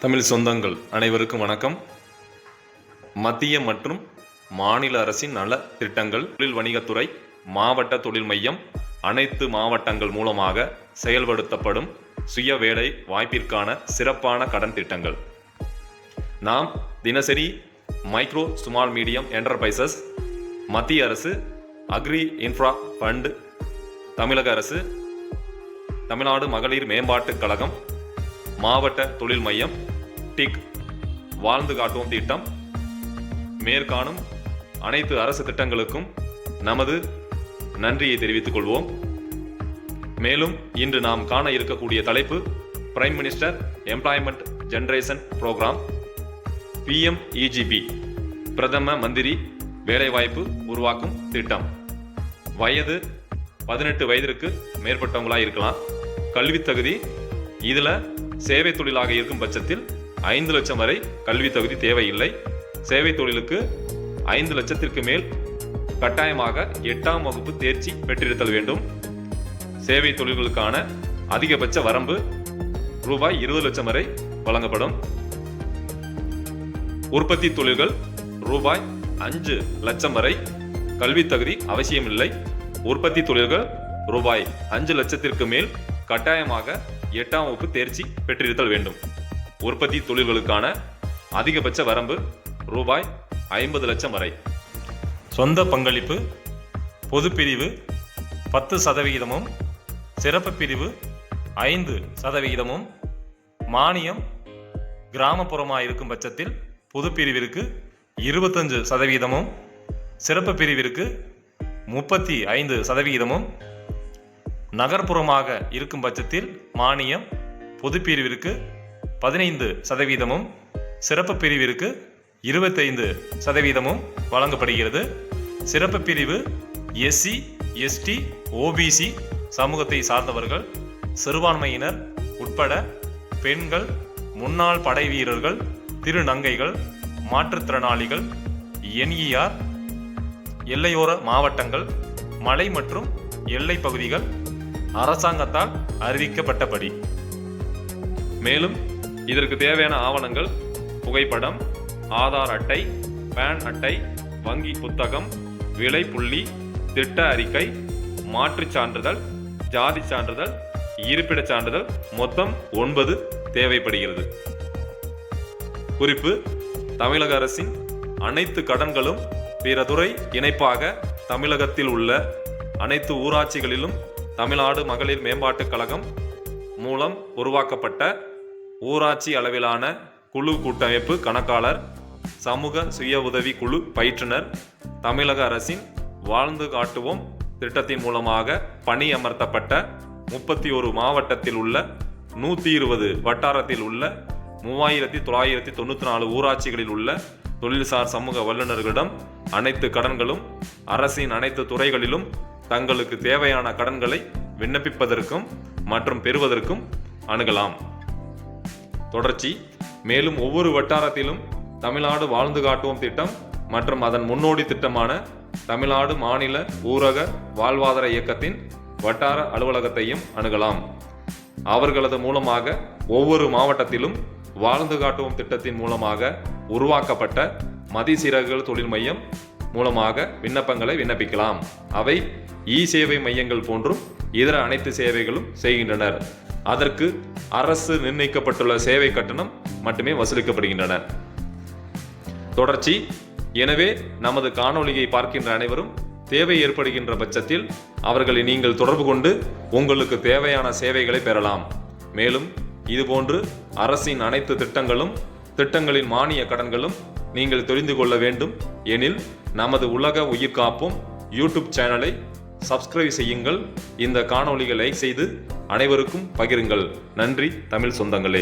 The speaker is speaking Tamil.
தமிழ் சொந்தங்கள் அனைவருக்கும் வணக்கம். மத்திய மற்றும் மாநில அரசின் நல திட்டங்கள் தொழில் வணிகத்துறை மாவட்ட தொழில் மையம் அனைத்து மாவட்டங்கள் மூலமாக செயல்படுத்தப்படும் சுய வேலை வாய்ப்பிற்கான சிறப்பான கடன் திட்டங்கள். நாம் தினசரி மைக்ரோ ஸ்மால் மீடியம் என்டர்பிரைசஸ் மத்திய அரசு அக்ரி இன்ஃப்ரா ஃபண்ட் தமிழக அரசு தமிழ்நாடு மகளிர் மேம்பாட்டுக் கழகம் மாவட்ட தொழில் மையம் டிக் வாழ்ந்து காட்டும் திட்டம் மேற்காணும் அனைத்து அரசு திட்டங்களுக்கும் நமது நன்றியை தெரிவித்துக் கொள்வோம். மேலும் இன்று நாம் காண இருக்கக்கூடிய தலைப்பு prime minister employment generation programme PMEGP பிரதம மந்திரி வேலைவாய்ப்பு உருவாக்கும் திட்டம். வயது பதினெட்டு வயதிற்கு மேற்பட்டவங்களாக இருக்கலாம். கல்வித் தகுதி இதில் சேவை தொழிலாக இருக்கும் பட்சத்தில் ஐந்து லட்சம் வரை கல்வி தகுதி தேவையில்லை. சேவை தொழிலுக்கு ஐந்து லட்சத்திற்கு மேல் கட்டாயமாக எட்டாம் வகுப்பு தேர்ச்சி பெற்றிருத்தல் வேண்டும். சேவை தொழில்களுக்கான அதிகபட்ச வரம்பு ரூபாய் இருபது லட்சம் வரை வழங்கப்படும். உற்பத்தி தொழில்கள் ரூபாய் அஞ்சு லட்சம் வரை கல்வி தகுதி அவசியமில்லை. உற்பத்தி தொழில்கள் ரூபாய் அஞ்சு லட்சத்திற்கு மேல் கட்டாயமாக எட்டாம் வகுப்பு தேர்ச்சி பெற்றிருத்தல் வேண்டும். உற்பத்தி தொழில்களுக்கான அதிகபட்ச வரம்பு ரூபாய் ஐம்பது லட்சம் வரை. சொந்த பங்களிப்பு பொது பிரிவு பத்து சதவிகிதமும் சிறப்பு பிரிவு ஐந்து சதவிகிதமும் மானியம் கிராமப்புறமாக இருக்கும் பட்சத்தில் பொது பிரிவிற்கு இருபத்தஞ்சு சதவீதமும் சிறப்பு பிரிவிற்கு முப்பத்தி ஐந்து சதவிகிதமும் நகர்ப்புறமாக இருக்கும் பட்சத்தில் மானியம் பொது பிரிவிற்கு பதினைந்து சதவீதமும் சிறப்பு பிரிவிற்கு இருபத்தைந்து சதவீதமும் வழங்கப்படுகிறது. சிறப்பு பிரிவு எஸ்சி எஸ்டி ஓபிசி சமூகத்தை சார்ந்தவர்கள் சிறுபான்மையினர் உட்பட பெண்கள் முன்னாள் படை வீரர்கள் திருநங்கைகள் மாற்றுத்திறனாளிகள் என்இஆர் எல்லையோர மாவட்டங்கள் மலை மற்றும் எல்லை பகுதிகள் அரசாங்கத்தால் அறிவிக்கப்பட்டபடி. மேலும் இதற்கு தேவையான ஆவணங்கள் புகைப்படம் ஆதார் அட்டை பேன் அட்டை வங்கி புத்தகம் விலை புள்ளி திட்ட அறிக்கை மாற்றுச் சான்றிதழ் ஜாதி சான்றிதழ் இருப்பிடச் சான்றிதழ் மொத்தம் ஒன்பது தேவைப்படுகிறது. குறிப்பு தமிழக அரசின் அனைத்து கடன்களும் பிற துறை இணைப்பாக தமிழகத்தில் உள்ள அனைத்து ஊராட்சிகளிலும் தமிழ்நாடு மகளிர் மேம்பாட்டுக் கழகம் மூலம் உருவாக்கப்பட்ட ஊராட்சி அளவிலான குழு கூட்டமைப்பு கணக்காளர் சமூக சுய உதவி குழு பயிற்றுனர் தமிழக அரசின் வாழ்ந்து காட்டுவோம் திட்டத்தின் மூலமாக பணியமர்த்தப்பட்ட முப்பத்தி ஒரு மாவட்டத்தில் உள்ள நூற்றி இருபது வட்டாரத்தில் உள்ள மூவாயிரத்தி தொள்ளாயிரத்தி தொண்ணூற்றி நாலு ஊராட்சிகளில் உள்ள தொழில்சார் சமூக வல்லுநர்களிடம் அனைத்து கடன்களும் அரசின் அனைத்து துறைகளிலும் தங்களுக்கு தேவையான கடன்களை விண்ணப்பிப்பதற்கும் மற்றும் பெறுவதற்கும் அணுகலாம். தொடர்ச்சி. மேலும் ஒவ்வொரு வட்டாரத்திலும் தமிழ்நாடு வாழ்ந்து காட்டுவோம் திட்டம் மற்றும் அதன் முன்னோடி திட்டமான தமிழ்நாடு மாநில ஊரக வாழ்வாதார இயக்கத்தின் வட்டார அலுவலகத்தையும் அணுகலாம். அவர்களது மூலமாக ஒவ்வொரு மாவட்டத்திலும் வாழ்ந்து காட்டுவோம் திட்டத்தின் மூலமாக உருவாக்கப்பட்ட மதிசிறகுகள் தொழில் மையம் மூலமாக விண்ணப்பங்களை விண்ணப்பிக்கலாம். அவை இ சேவை மையங்கள் போன்றும் இதர அனைத்து சேவைகளும் செய்கின்றனர். அதற்கு அரசு நிர்ணயிக்கப்பட்டுள்ள சேவை கட்டணம் மட்டுமே வசூலிக்கப்படுகின்றன. தொடர்ச்சி. எனவே நமது காணொளியை பார்க்கின்ற அனைவரும் தேவை ஏற்படுகின்ற பட்சத்தில் அவர்களை நீங்கள் தொடர்பு கொண்டு உங்களுக்கு தேவையான சேவைகளை பெறலாம். மேலும் இதுபோன்று அரசின் அனைத்து திட்டங்களும் திட்டங்களின் மானிய கடன்களும் நீங்கள் தெரிந்து கொள்ள வேண்டும். எனில் நமது உலக உயிர் காப்போம். யூடியூப் சேனலை சப்ஸ்கிரைப் செய்யுங்கள். இந்த காணொளிகளை செய்து அனைவருக்கும் பகிருங்கள். நன்றி தமிழ் சொந்தங்களே.